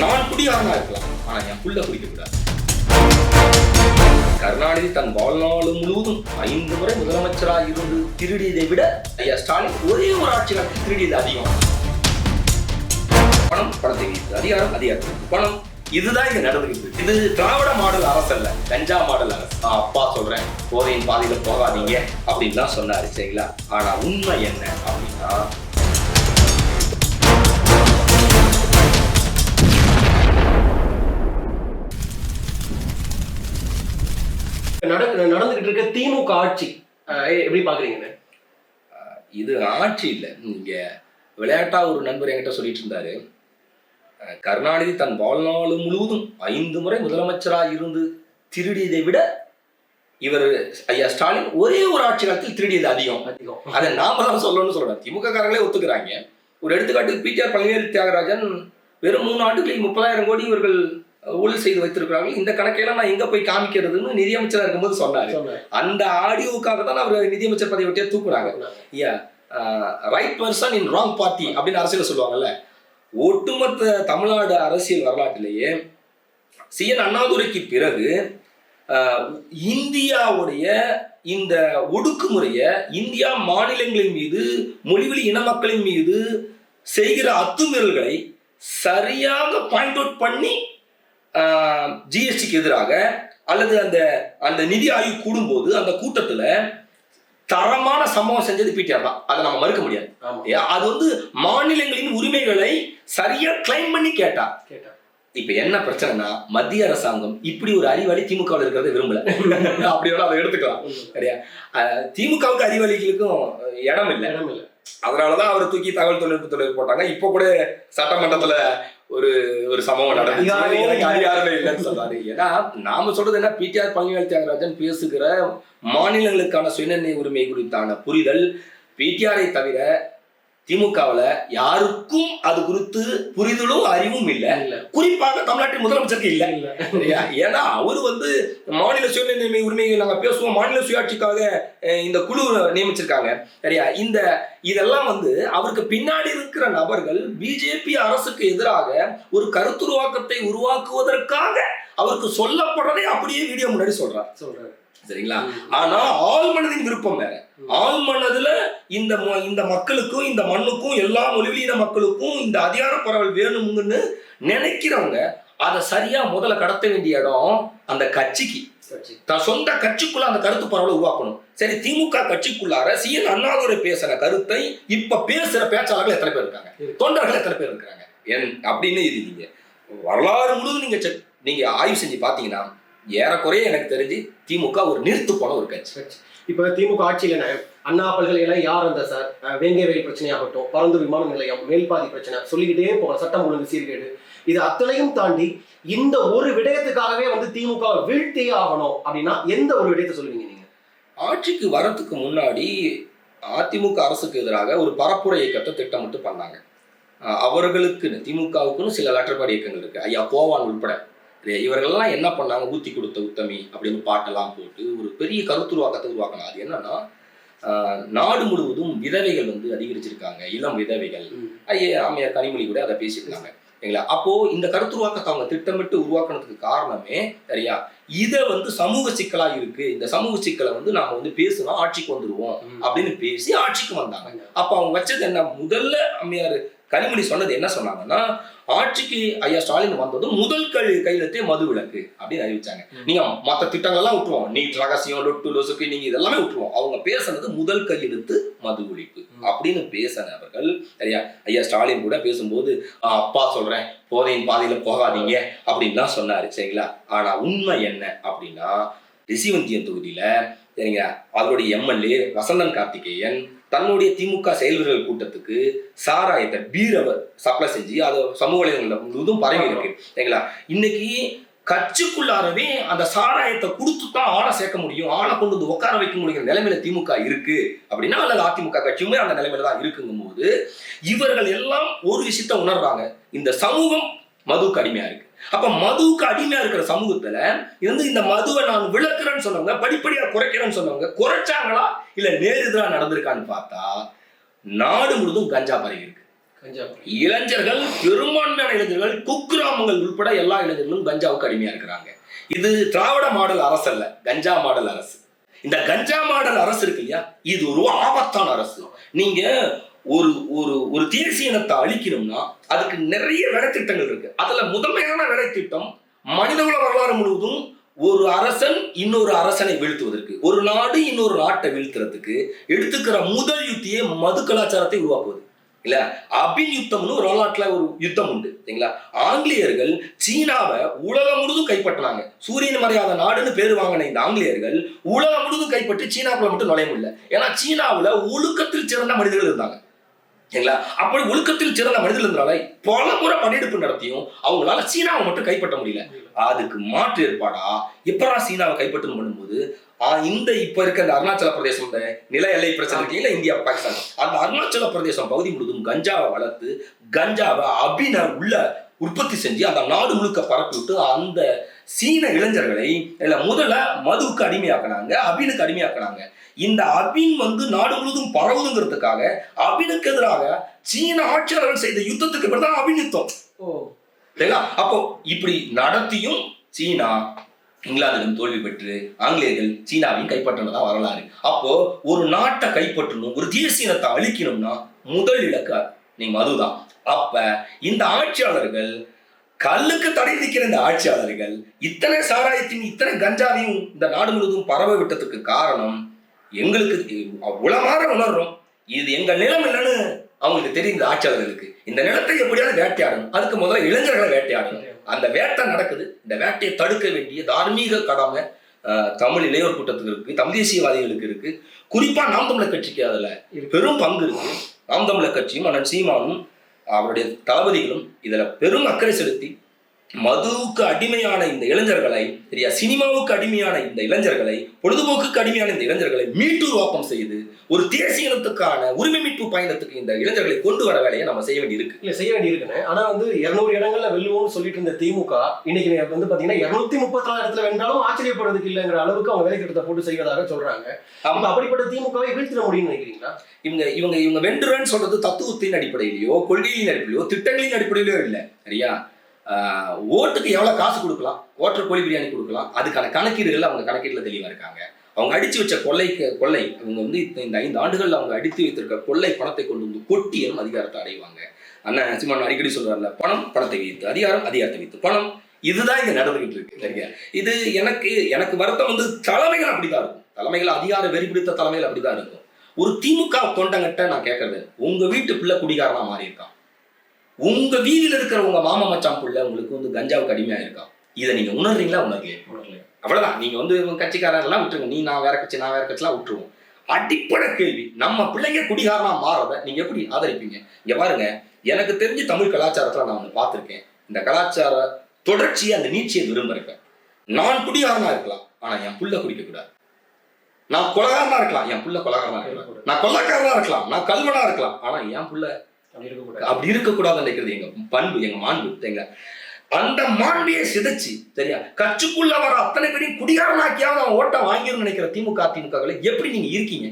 நான் குடியாரனா இருக்கலாம். ஆனா என் புள்ள குடிக்க கூடாது. கருணாநிதி தன் வாழ்நாள் முழுவதும் ஐந்து முறை முதலமைச்சராக இருந்து திருடியதை விட ஐயா ஸ்டாலின் ஒரே ஒரு ஆட்சி காலத்தில் திருடியது அதிகம். பணம் பணத்தை அதிகாரம் அதிகாரம் அதிகாரத்துக்கு பணம் இதுதான் இங்க நடந்துகிட்டு இது திராவிட மாடல் அரசு அல்ல கஞ்சா மாடல் அரசு. நான் அப்பா சொல்றேன் போதையின் பாதையில போகாதீங்க அப்படின்னு தான் சொன்னாரு சரிங்களா? ஆனா உண்மை என்ன அப்படின்னா நடந்துகிட்டு இருக்க திமுக ஆட்சி எப்படி பாக்குறீங்கன்னு இது? ஆட்சி இல்லை. இங்க விளையாட்டா ஒரு நண்பர் என்கிட்ட சொல்லிட்டு இருந்தாரு. கருணாநிதி தன் வாழ்நாள் முழுவதும் ஐந்து முறை முதலமைச்சராக இருந்து திருடியதை விட இவர் ஐயா ஸ்டாலின் ஒரே ஒரு ஆட்சி காலத்தில் திருடியது அதிகம். அதிகம். அதை நாம தான் சொல்லணும்னு சொல்றேன் திமுக காரங்களே ஒத்துக்கிறாங்க. ஒரு எடுத்துக்காட்டுக்கு பிடிஆர் பழனிவேல் தியாகராஜன் வெறும் மூணு ஆண்டுகளில் முப்பதாயிரம் கோடி இவர்கள் ஊழல் செய்து வைத்திருக்கிறார்கள். இந்த கணக்கையெல்லாம் நான் எங்க போய் காமிக்கிறதுன்னு நிதியமைச்சரா இருக்கும்போது சொன்னாரு. அந்த ஆடியோவுக்காக தான் அவர் நிதியமைச்சர் பதவி விட்டே தூக்குறாங்க. Right person in wrong party அப்படின்னு அரசியல் சொல்லுவாங்கல்ல. ஒட்டுமொத்த தமிழ்நாடு அரசியல் வரலாற்றிலேயே சிஎன் அண்ணாதுரைக்கு பிறகு இந்தியாவுடைய இந்த ஒடுக்குமுறைய இந்தியா மாநிலங்களின் மீது மொழிவழி இன மக்களின் மீது செய்கிற அத்துமீறல்களை சரியாக பாயிண்ட் அவுட் பண்ணி ஜிஎஸ்டிக்கு எதிராக அல்லது அந்த அந்த நிதி ஆய்வு கூடும்போது அந்த கூட்டத்துல தரமான சம்பவம் செஞ்சது பிடிஆர் தான். அதை நம்ம மறுக்க முடியாது. அது வந்து மாநிலங்களின் உரிமைகளை சரியா கிளைம் பண்ணி கேட்டா. இப்ப என்ன பிரச்சனைனா மத்திய அரசாங்கம் இப்படி ஒரு அறிவாளி திமுக இருக்கிறத விரும்பல. அப்படி வேணா அதை எடுத்துக்கலாம். சரியா? திமுகவுக்கு அறிவாளிகளுக்கும் இடம் இல்லை. இடம் இல்ல. அதனாலதான் அவரை தூக்கி தகவல் தொழில்நுட்ப துறை போட்டாங்க. இப்ப கூட சட்டமன்றத்துல ஒரு ஒரு சம்பவம் அதிகாரமே எனக்கு. அதிகாரமே இல்லைன்னு சொல்றாரு ஏன்னா நாம சொல்றது என்ன? பிடிஆர் பழனிவேல் தியாகராஜன் பேசுகிற மாநிலங்களுக்கான சுயநிர்ணய உரிமை குறித்தான புரிதல் பிடிஆரை தவிர திமுகவுல யாருக்கும் அது குறித்து புரிதலும் அறிவும் இல்லை. இல்ல. குறிப்பாக தமிழ்நாட்டின் முதலமைச்சருக்கு இல்லை? ஏன்னா அவர் வந்து மாநில சுயநிர்ணய உரிமையை நாங்க பேசுவோம். மாநில சுயாட்சிக்காக இந்த குழு நியமிச்சிருக்காங்க. சரியா? இந்த இதெல்லாம் வந்து அவருக்கு பின்னாடி இருக்கிற நபர்கள் பிஜேபி அரசுக்கு எதிராக ஒரு கருத்துருவாக்கத்தை உருவாக்குவதற்காக அவருக்கு சொல்லப்படுறதை அப்படியே வீடியோ முன்னாடி சொல்றார். சொல்றாரு. சரிங்களா? ஆனா ஆள் மனதின் விருப்பம் வேற. ஆள் மனதுல இந்த இந்த மக்களுக்கும் இந்த மண்ணுக்கும் எல்லா மொழியின மக்களுக்கும் இந்த அதிகார பரவல் வேணும்னு நினைக்கிறவங்க அதை சரியா முதல்ல கடத்த வேண்டிய இடம் அந்த கட்சிக்கு. தான் சொந்த கட்சிக்குள்ள அந்த கருத்து பரவலை உருவாக்கணும். சரி திமுக கட்சிக்குள்ளார சிஎன் அண்ணாதுரை பேசுற கருத்தை இப்ப பேசுற பேச்சாளர்கள் எத்தனை பேர் இருக்காங்க? இருக்கு. தொண்டர்கள் எத்தனை பேர் இருக்காங்க என் அப்படின்னு இது நீங்க வரலாறு முழுவதும் நீங்க செக் நீங்க ஆய்வு செஞ்சு பாத்தீங்கன்னா ஏறக்குறைய எனக்கு தெரிஞ்சு திமுக ஒரு நிறுத்து போன ஒரு கட்சி. இப்ப திமுக ஆட்சியில அண்ணா பல்கலைக்கழகம் யார் அந்த சார்? வேங்கை வயல் பிரச்சனையாகட்டும் பரந்தூர் விமான நிலையம் மேல்பாதி பிரச்சனை சொல்லிக்கிட்டே போகலாம். சட்டம் ஒழுங்கு சீர்கேடு. இது அத்தனையும் தாண்டி இந்த ஒரு விடயத்துக்காகவே வந்து திமுக வீழ்த்தியே ஆகணும் அப்படின்னா எந்த ஒரு விடயத்தை சொல்லுவீங்க நீங்க? ஆட்சிக்கு வரத்துக்கு முன்னாடி அதிமுக அரசுக்கு எதிராக ஒரு பரப்புரை இயக்கத்தை திட்டமிட்டு பண்ணாங்க. அவர்களுக்குன்னு திமுகவுக்குன்னு சில லெட்டர்பாடு இயக்கங்கள் இருக்கு. ஐயா கோவான் உட்பட இல்லையா? இவர்கள்லாம் என்ன பண்ணாங்க? ஊத்தி கொடுத்த உத்தமி அப்படின்னு பாட்டெல்லாம் போட்டு ஒரு பெரிய கருத்துருவாக்கத்தை உருவாக்கினாங்க அது என்னன்னா நாடு முழுவதும் விதவைகள் வந்து அதிகரிச்சிருக்காங்க. இளம் விதவைகள். ஐயா அம்மையார் கனிமொழி கூட அதை பேசியிருந்தாங்க சரிங்களா அப்போ இந்த கருத்துருவாக்கத்தை அவங்க திட்டமிட்டு உருவாக்குனதுக்கு காரணமே சரியா? இதை வந்து சமூக சிக்கலா இருக்கு. இந்த சமூக சிக்கலை வந்து நாம வந்து பேசினா ஆட்சிக்கு வந்துருவோம் அப்படின்னு பேசி ஆட்சிக்கு வந்தாங்க. அப்ப அவங்க வச்சது என்ன? முதல்ல அம்மையார் கனிமொழி சொன்னது என்ன சொன்னாங்கன்னா ஆட்சிக்கு ஐயா ஸ்டாலின் வந்ததும் முதல் கை கையெழுத்தே மது விலக்கு அப்படின்னு அறிவிச்சாங்க. நீங்க மத்த திட்டங்கள்லாம் விட்டுருவோம். நீட் ரகசியம் லொட்டு லொசுக்கு நீங்க இதெல்லாமே விட்டுருவோம். அவங்க பேசுனது முதல் கையெழுத்து மது ஒழிப்பு. அப்படின்னு பேசினவர்கள் சரியா? ஐயா ஸ்டாலின் கூட பேசும்போது "ஆ, அப்பா சொல்றேன். போதையின் பாதையில போகாதீங்க. அப்படின்னு தான் சொன்னாரு சரிங்களா? ஆனா உண்மை என்ன அப்படின்னா ரிசிவந்தியம் தொகுதியில சரிங்க அவருடைய எம்எல்ஏ வசந்தன் கார்த்திகேயன் தன்னுடைய திமுக செயல்வீரர்கள் கூட்டத்துக்கு சாராயத்தை பீரவர் சப்ளை செஞ்சு அது சமூக வலைதளங்கள் முழுவதும் பரவி இருக்கு. சரிங்களா? இன்னைக்கு கட்சிக்குள்ளாரவே அந்த சாராயத்தை கொடுத்து தான் ஆளை சேர்க்க முடியும் ஆளை கொண்டு வந்து உட்கார வைக்க முடியும் நிலைமையில திமுக இருக்கு அப்படின்னா அல்லது அதிமுக கட்சியுமே அந்த நிலைமையில தான் இருக்குங்கும் போது இவர்கள் எல்லாம் ஒரு விஷயத்த உணர்றாங்க. இந்த சமூகம் மதுவுக்கு அடிமையா இருக்கு. அப்ப மதுவுக்கு அடிமையா இருக்கிற சமூகத்துல இருந்து இந்த மதுவை நான் விளக்குறேன்னு சொன்னவங்க படிப்படியா குறைக்கிறேன்னு சொன்னவங்க குறைச்சாங்களா? இல்ல நேரெதிரா நடந்திருக்கான்னு பார்த்தா நாடு முழுதும் கஞ்சா பரவி இருக்கு. இளைஞர்கள் பெரும்பான்மையான இளைஞர்கள் குக்கிராமங்கள் உட்பட எல்லா இளைஞர்களும் கஞ்சாவுக்கு அடிமையா இருக்கிறாங்க. இது திராவிட மாடல் அரசு அல்ல கஞ்சா மாடல் அரசு. இந்த கஞ்சா மாடல் அரசு இருக்கு இல்லையா? இது ஒரு ஆபத்தான அரசு. நீங்க ஒரு ஒரு ஒரு தேசியனத்தை அழிக்கணும்னா அதுக்கு நிறைய வேலைத்திட்டங்கள் இருக்கு. அதுல முதன்மையான வேலைத்திட்டம் மனிதகுல வரலாறு முழுவதும் ஒரு அரசன் இன்னொரு அரசனை வீழ்த்துவதற்கு ஒரு நாடு இன்னொரு நாட்டை வீழ்த்துறதுக்கு எடுத்துக்கிற முதல் யுத்தியே மது கலாச்சாரத்தை உருவாக்குவது. இல்ல? அபின் யுத்தம்னு ஒரு வரலாற்றுல ஒரு யுத்தம் உண்டு சரிங்களா? ஆங்கிலேயர்கள் சீனாவை உலகம் முழுதும் கைப்பற்றினாங்க. சூரியன் மறையாத நாடுன்னு பேர் வாங்கின இந்த ஆங்கிலேயர்கள் உலகம் முழுதும் கைப்பற்றி சீனாக்குள்ள மட்டும் நுழைய முடியல ஏன்னா சீனாவுல ஒழுக்கத்தில் சிறந்த மனிதர்கள் இருந்தாங்க. சரிங்களா? அப்படி ஒழுக்கத்தில் சிறந்த மனிதர்கள் இருந்தனால பல முறை படையெடுப்பு நடத்தியும் அவங்களால சீனாவை மட்டும் கைப்பற்ற முடியல. அதுக்கு மாற்று ஏற்பாடா? எப்படா சீனாவை கைப்பற்றணும் பண்ணும்போது? இந்த இப்ப இருக்க இந்த அருணாச்சல பிரதேசம் இந்த நில எல்லை பிரச்சனை இருக்கு. இல்ல இந்தியா பாகிஸ்தான். அந்த அருணாச்சல பிரதேசம் பகுதி முழுதும் கஞ்சாவை வளர்த்து கஞ்சாவை அபின உள்ள உற்பத்தி செஞ்சு அந்த நாடு முழுக்க பரப்பி விட்டு அந்த சீன இளைஞர்களை இல்ல முதல்ல மதுவுக்கு அடிமையாக்குனாங்க அபினுக்கு அடிமையாக்குனாங்க. இந்த அபின் வந்து நாடு முழுதும் பரவுதுங்கிறதுக்காக அபினுக்கு எதிராக சீன ஆட்சியாளர்கள் செய்த யுத்தத்துக்கு பேர் தான் அபின் யுத்தம் அப்போ இப்படி நடத்தியும் சீனா இங்கிலாந்திடம் தோல்வி பெற்று ஆங்கிலேயர்கள் சீனாவையும் கைப்பற்றினதா வரலாறு. அப்போ ஒரு நாட்டை கைப்பற்றணும் ஒரு தேசிய இனத்தை அழிக்கணும்னா முதல் இலக்கு நீங்க மதுதான். அப்ப இந்த ஆட்சியாளர்கள் கல்லுக்கு தடை நிற்கிற இந்த ஆட்சியாளர்கள் இத்தனை சாராயத்தையும் இத்தனை கஞ்சாவையும் இந்த நாடு முழுவதும் பரவ விட்டதுக்கு காரணம் எங்களுக்கு உளமாற உணர்றோம். இது எங்க நிலம் இல்லைன்னு அவங்களுக்கு தெரியும் இந்த ஆட்சியாளர்களுக்கு. இந்த நிலத்தை எப்படியாவது வேட்டையாடணும் அதுக்கு முதல்ல இளைஞர்களை வேட்டையாடணும். அந்த வேட்டை நடக்குது. இந்த வேட்டையை தடுக்க வேண்டிய தார்மீக கடமை தமிழ் இளையோர் கூட்டத்துக்கு இருக்கு தமிழ் தேசியவாதிகளுக்கு இருக்கு. குறிப்பா நாம் தமிழர் கட்சிக்கு அதுல. பெரும் பங்கு இருக்கு. நாம் தமிழர் கட்சியும் அண்ணன் சீமானும் அவருடைய தளபதிகளும் இதில் பெரும் அக்கறை செலுத்தி மதுவுக்கு அடிமையான இந்த இளைஞர்களை சரியா? சினிமாவுக்கு அடிமையான இந்த இளைஞர்களை பொழுதுபோக்குக்கு அடிமையான இந்த இளைஞர்களை மீட்டுருவாக்கம் செய்து ஒரு தேசிய இனத்துக்கான உரிமை மீட்பு பயணத்துக்கு இந்த இளைஞர்களை கொண்டு வர வேலையை நம்ம செய்ய வேண்டியிருக்கு. இல்ல செய்ய வேண்டி இருக்குன்னு ஆனா வந்து இருநூறு இடங்கள்ல வெல்லுவோம்னு சொல்லிட்டு இருந்த திமுக இன்னைக்கு வந்து பாத்தீங்கன்னா இருநூத்தி முப்பத்தி நாலு இடத்துல வென்றாலும் ஆச்சரியப்படுறதுக்கு இல்லைங்கிற அளவுக்கு அவங்க வேலை திட்டத்தை போட்டு செய்வதாக சொல்றாங்க. அப்படிப்பட்ட திமுகவை வீழ்த்திட முடியும்னு நினைக்கிறீங்களா? இவங்க இவங்க இவங்க வென்றுறன்னு சொல்றது தத்துவத்தின் அடிப்படையிலையோ கொள்கையின் அடிப்படையிலோ திட்டங்களின் அடிப்படையிலோ இல்லை சரியா? ஓட்டுக்கு எவ்வளோ காசு கொடுக்கலாம்? ஓட்டர் கோழி பிரியாணி கொடுக்கலாம். அதுக்கான கணக்கீடுகள் அவங்க கணக்கீட்டில் தெளிவாக இருக்காங்க. அவங்க அடித்து வச்ச கொள்ளைக்கு கொள்ளை அவங்க வந்து இந்த- இந்த ஐந்து ஆண்டுகளில் அவங்க அடித்து வைத்திருக்க கொள்ளை பணத்தை கொண்டு வந்து கொட்டியும் அதிகாரத்தை அடைவாங்க. அண்ணன் சிம்மன் அடிக்கடி சொல்றாருல பணம் பணத்தை வைத்து அதிகாரம் அதிகாரத்தை வைத்து பணம் இதுதான் இங்க நடந்துகிட்டு இருக்கு. சரியா? இது எனக்கு எனக்கு வருத்தம் வந்து தலைமைகள் அப்படிதான் இருக்கும். தலைமைகள் அதிகார வெறிபிடித்த தலைமைகள் அப்படிதான் இருக்கும். ஒரு திமுக தொண்டங்கிட்ட நான் கேட்கறது உங்க வீட்டு பிள்ளை குடிகாரனா மாறி இருக்கான் உங்க வீதியில இருக்கிற உங்க மாமா மச்சான் பிள்ளை உங்களுக்கு வந்து கஞ்சாவுக்கு அடிமையா இருக்கான் இதை நீங்க உணர்றீங்களா உணர்லையா? உணரலையா? அவ்வளவுதான். நீங்க வந்து கட்சிக்காரர்லாம் விட்டுருங்க. நீ நான் வேற கட்சி நான் வேற கட்சிலாம் விட்டுருவோம். அடிப்படை கேள்வி. நம்ம பிள்ளைங்க குடிகாரனா மாறத நீங்க எப்படி ஆதரிப்பீங்க? இங்க பாருங்க. எனக்கு தெரிஞ்சு தமிழ் கலாச்சாரத்துல நான் ஒண்ணு பார்த்திருக்கேன். இந்த கலாச்சார தொடர்ச்சியை அந்த நீட்சியை விரும்புறேன் நான் குடிகாரனா இருக்கலாம். ஆனா என் புள்ள குடிக்க கூடாது நான் கொலகாரனா இருக்கலாம். என் புள்ள கொலகாரனா இருக்கலாம். நான் கொள்ளக்காரனா இருக்கலாம். நான் கல்வனா இருக்கலாம். ஆனா என் புள்ள அப்படி இருக்கக்கூடாது. நினைக்கிறது எங்க பண்பு எங்க மாண்பு சரிங்களா? அந்த மாண்பையை சிதைச்சு சரியா? கட்சிக்குள்ள வர அத்தனை பேரையும் குடிகாரனாக்கியாவது அவன் ஓட்ட வாங்கிடும் நினைக்கிற திமுக அதிமுககளை எப்படி நீங்க இருக்கீங்க?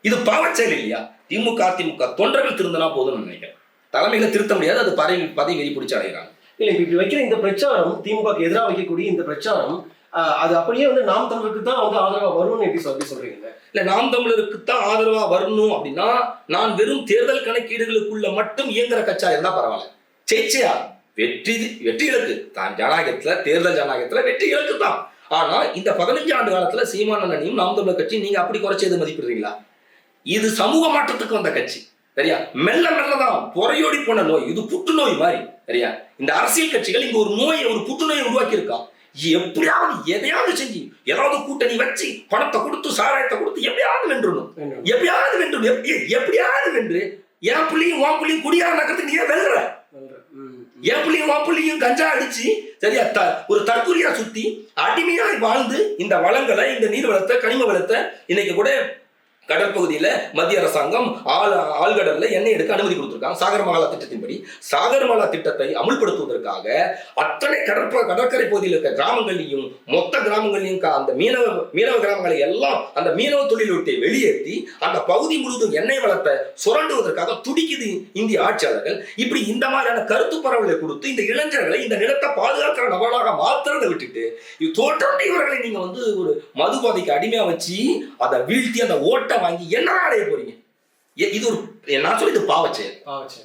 இது பாவச்செயல் இல்லையா? திமுக அதிமுக தொண்டர்கள் திருந்தினா போதும்னு நினைக்கிறேன். தலைமைகளை திருத்த முடியாது அது பதவி பதவி வெறி பிடிச்சு அடைகிறாங்க. இல்ல இப்ப இப்படி வைக்கிற இந்த பிரச்சாரம் திமுக எதிராக வைக்கக்கூடிய இந்த பிரச்சாரம் அது அப்படியே வந்து நாம் தமிழருக்கு தான் வந்து ஆதரவா வரும்னு எப்படி சொல்லி சொல்றீங்க? இல்ல நாம் தமிழருக்கு தான் ஆதரவா வரணும் அப்படின்னா நான் வெறும் தேர்தல் கணக்கீடுகளுக்குள்ள மட்டும் இயங்குற கட்சியா இருந்தா பரவாயில்ல. ஜெயிச்சா வெற்றி வெற்றி இலக்கு. தான் ஜனநாயகத்துல தேர்தல் ஜனநாயகத்துல வெற்றி இலக்கு தான். ஆனா இந்த பதினஞ்சு ஆண்டு காலத்துல சீமான் நாம் தமிழர் கட்சி நீங்க அப்படி குறைச்சி எது மதிப்பிடுறீங்களா? இது சமூக மாற்றத்துக்கு வந்த கட்சி. சரியா? மெல்ல மெல்லதான் பொறையோடி போன நோய். இது புற்றுநோய் மாதிரி. சரியா? இந்த அரசியல் கட்சிகள் இங்க ஒரு நோயை ஒரு புற்றுநோயை உருவாக்கி இருக்கான் எப்படியாவது எதையாவது செஞ்சு ஏதாவது கூட்டணி வச்சு பணத்தை கொடுத்து சாராயத்தை கொடுத்து எப்படியாவது வென்றணும். எப்படியாவது வென்று எப்~ எப்படியாவது வென்று என் புள்ளியும் உன் புள்ளியும் குடியார நகரத்துக்கு நீ வெல்ற. என் புள்ளியும் உன் புள்ளியும் கஞ்சா அடிச்சு சரியா த ஒரு தற்கொலையா சுத்தி அடிமையாய் வாழ்ந்து இந்த வளங்களை இந்த நீர் வளத்தை கனிம வளத்தை இன்னைக்கு கூட கடற்பகுதியில மத்திய அரசாங்கம் ஆள் ஆழ்கடலில் எண்ணெய் எடுக்க அனுமதி கொடுத்திருக்காங்க. சாகர்மாலா திட்டத்தின்படி. சாகர்மாலா திட்டத்தை அமுல்படுத்துவதற்காக அத்தனை கடற்ப கடற்கரை பகுதியில் இருக்க கிராமங்களையும் மொத்த கிராமங்களையும் அந்த மீனவ மீனவ கிராமங்களை எல்லாம் அந்த மீனவ தொழில் வெளியேற்றி அந்த பகுதி முழுவதும் எண்ணெய் வளத்தை சுரண்டுவதற்காக துடிக்குது இந்திய ஆட்சியாளர்கள். இப்படி இந்த மாதிரியான கருத்து பரவலை கொடுத்து இந்த இளைஞர்களை இந்த நிலத்தை பாதுகாக்கிற நபர்களாக மாத்துறதை விட்டுட்டு தோற்றம் இவர்களை நீங்க வந்து ஒரு மதுபாதைக்கு அடிமையா வச்சு அதை வீழ்த்தி அந்த ஓட்டை வாங்கி என்ன அடைய போறீங்க? எ- இது ஒரு நான் சொல்லி இது பாவச்சே பாவச்சே